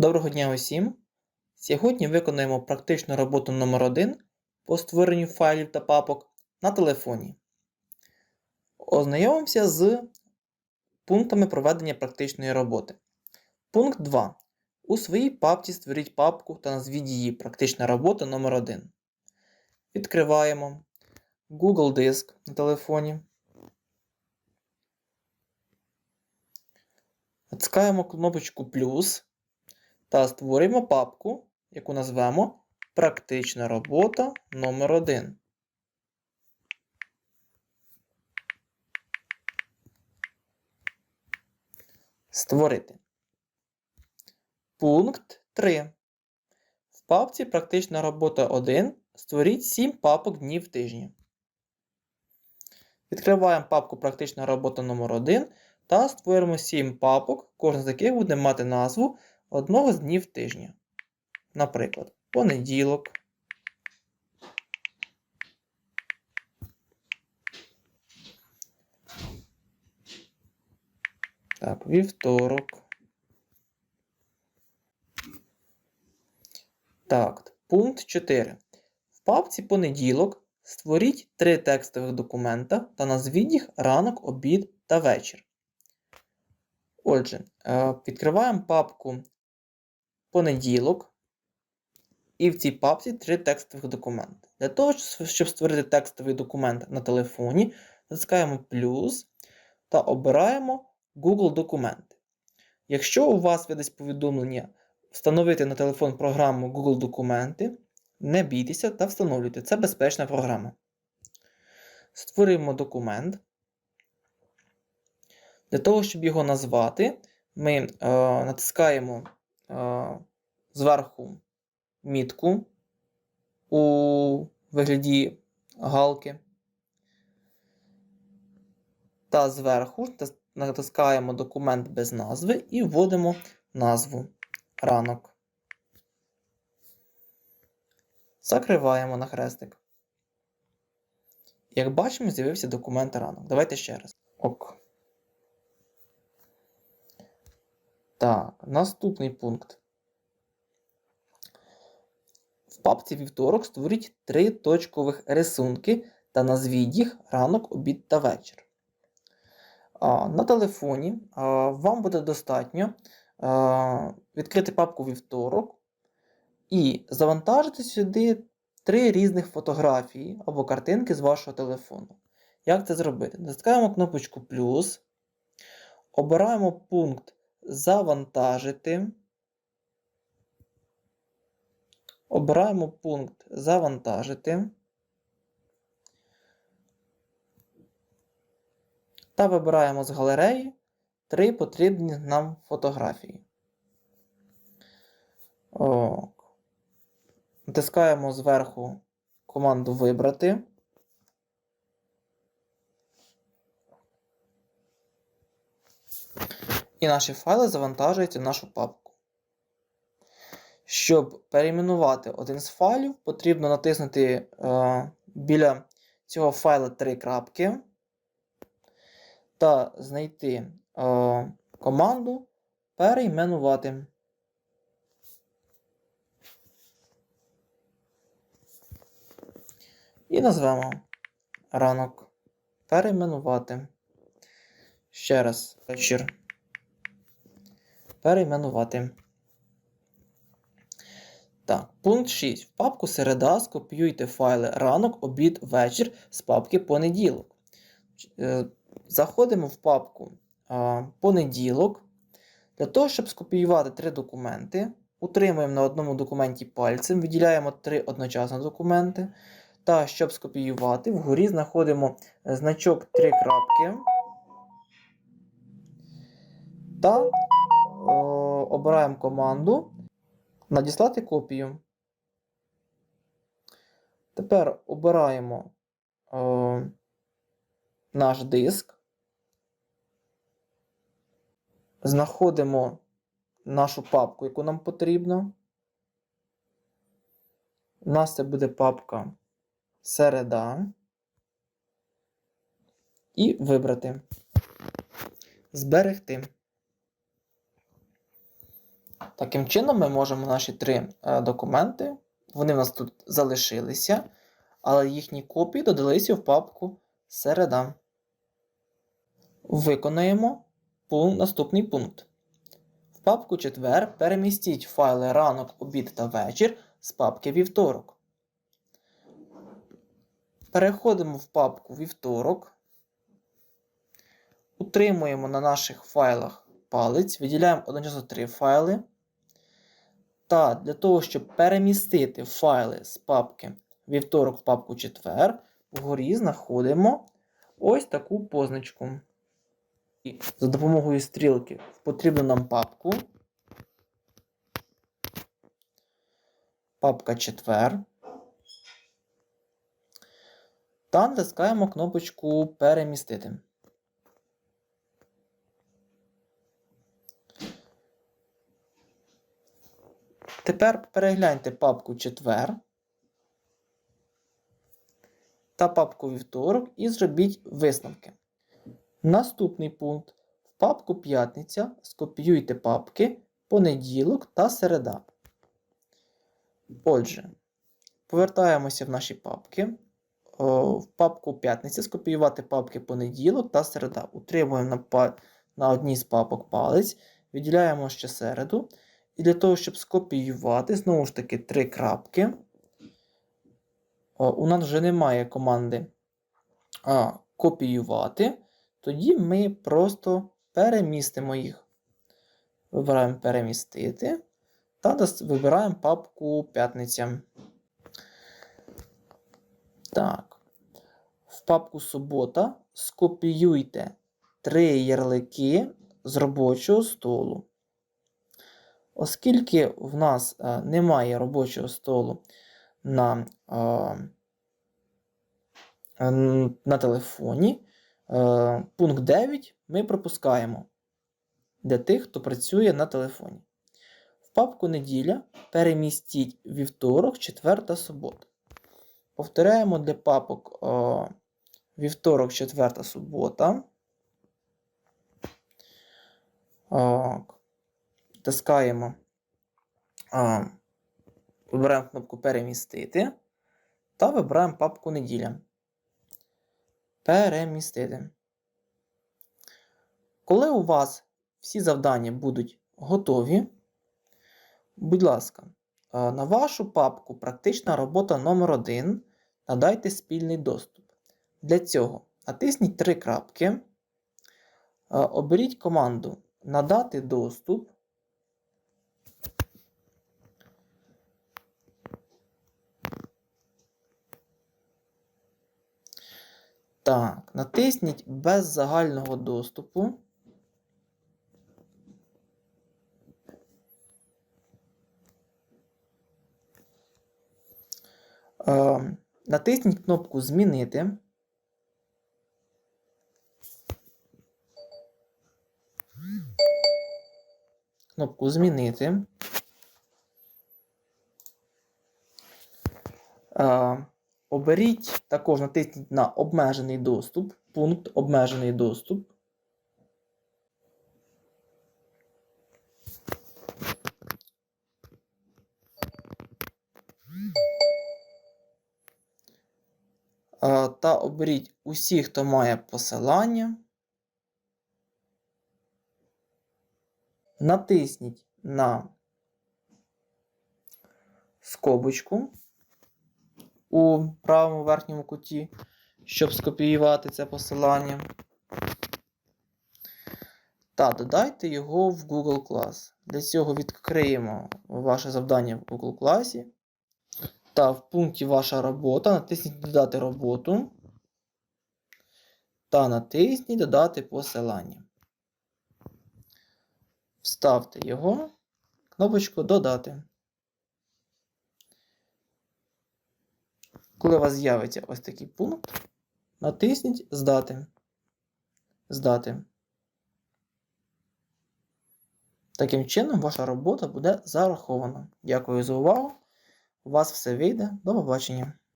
Доброго дня усім! Сьогодні виконуємо практичну роботу номер 1 по створенню файлів та папок на телефоні. Ознайомимося з пунктами проведення практичної роботи. Пункт 2. У своїй папці створіть папку та назвіть її Практична робота номер 1 Відкриваємо Google Диск на телефоні. Натискаємо кнопочку плюс та створюємо папку, яку назвемо Практична робота номер 1 Створити. Пункт 3. В папці Практична робота 1 створіть 7 папок днів тижня. Відкриваємо папку Практична робота номер 1 та створимо 7 папок, кожна з яких буде мати назву одного з днів тижня. Наприклад, понеділок. Так, вівторок. Так, пункт 4. В папці понеділок створіть три текстових документа та назвіть їх ранок, обід та вечір. Отже, е, відкриваємо папку понеділок. І в цій папці три текстових документи. Для того, щоб створити текстовий документ на телефоні, натискаємо плюс та обираємо Google документи. Якщо у вас видасть повідомлення встановити на телефон програму Google Документи, не бійтеся та встановлюйте. Це безпечна програма. Створюємо документ. Для того, щоб його назвати, ми е, натискаємо зверху мітку у вигляді галки. Та зверху натискаємо документ без назви і вводимо назву ранок. Закриваємо на хрестик. Як бачимо, з'явився документ ранок. Давайте ще раз. Ок. Так, наступний пункт. В папці вівторок створіть три точкових рисунки та назвіть їх ранок, обід та вечір. На телефоні вам буде достатньо відкрити папку вівторок і завантажити сюди три різних фотографії або картинки з вашого телефону. Як це зробити? Натискаємо кнопочку плюс, обираємо пункт Завантажити. Обираємо пункт Завантажити. Та вибираємо з галереї три потрібні нам фотографії. О. Натискаємо зверху команду Вибрати. І наші файли завантажуються в нашу папку. Щоб перейменувати один з файлів, потрібно натиснути е, біля цього файла три крапки та знайти е, команду перейменувати. І назвемо ранок. Перейменувати. Ще раз вечір. Перейменувати. Так, пункт 6. В папку середа скопіюйте файли ранок, обід, вечір з папки понеділок. Е, заходимо в папку понеділок. Для того, щоб скопіювати три документи, утримуємо на одному документі пальцем, виділяємо три одночасно документи. Та щоб скопіювати, вгорі знаходимо значок три крапки. Та обираємо команду Надіслати копію. Тепер обираємо о, наш диск. Знаходимо нашу папку, яку нам потрібно. У нас це буде папка середа. І вибрати. Зберегти. Таким чином, ми можемо наші три е, документи, вони в нас тут залишилися, але їхні копії додалися в папку середа. Виконаємо наступний пункт. В папку четвер перемістіть файли ранок, обід та вечір з папки вівторок. Переходимо в папку вівторок. Утримуємо на наших файлах палець, виділяємо одночасно три файли. Та для того, щоб перемістити файли з папки вівторок в папку четвер, вгорі знаходимо ось таку позначку. І за допомогою стрілки в потрібну нам папку. Папка четвер. Та натискаємо кнопочку Перемістити. Тепер перегляньте папку четвер та папку вівторок і зробіть висновки. Наступний пункт. В папку П'ятниця скопіюйте папки понеділок та середа. Отже, повертаємося в наші папки. В папку П'ятниця скопіювати папки понеділок та середа. Утримуємо на, на одній з папок палець, виділяємо ще середу. І для того, щоб скопіювати, знову ж таки, три крапки. У нас вже немає команди а, копіювати. Тоді ми просто перемістимо їх. Вибираємо перемістити. Та вибираємо папку П'ятниця. Так. В папку Субота скопіюйте три ярлики з робочого столу. Оскільки в нас е, немає робочого столу на, е, на телефоні, е, пункт 9 ми пропускаємо для тих, хто працює на телефоні. В папку неділя перемістіть вівторок, четвер та субота. Повторяємо для папок вівторок, четвер та субота. Тискаємо, а, вибираємо кнопку Перемістити та вибираємо папку Неділя. Перемістити. Коли у вас всі завдання будуть готові, будь ласка, на вашу папку Практична робота номер 1 надайте спільний доступ. Для цього натисніть три крапки, оберіть команду Надати доступ. Так, натисніть без загального доступу. Е, натисніть кнопку Змінити. Кнопку Змінити. Е, Оберіть, також натисніть на обмежений доступ, пункт обмежений доступ. Та оберіть усі, хто має посилання. Натисніть на скобочку у правому верхньому куті, щоб скопіювати це посилання. Та додайте його в Google Class. Для цього відкриємо ваше завдання в Google Class. Та в пункті Ваша робота натисніть Додати роботу. Та натисніть Додати посилання. Вставте його, кнопочку Додати. Коли у вас з'явиться ось такий пункт, натисніть Здати. Здати. Таким чином, ваша робота буде зарахована. Дякую за увагу. У вас все вийде. До побачення.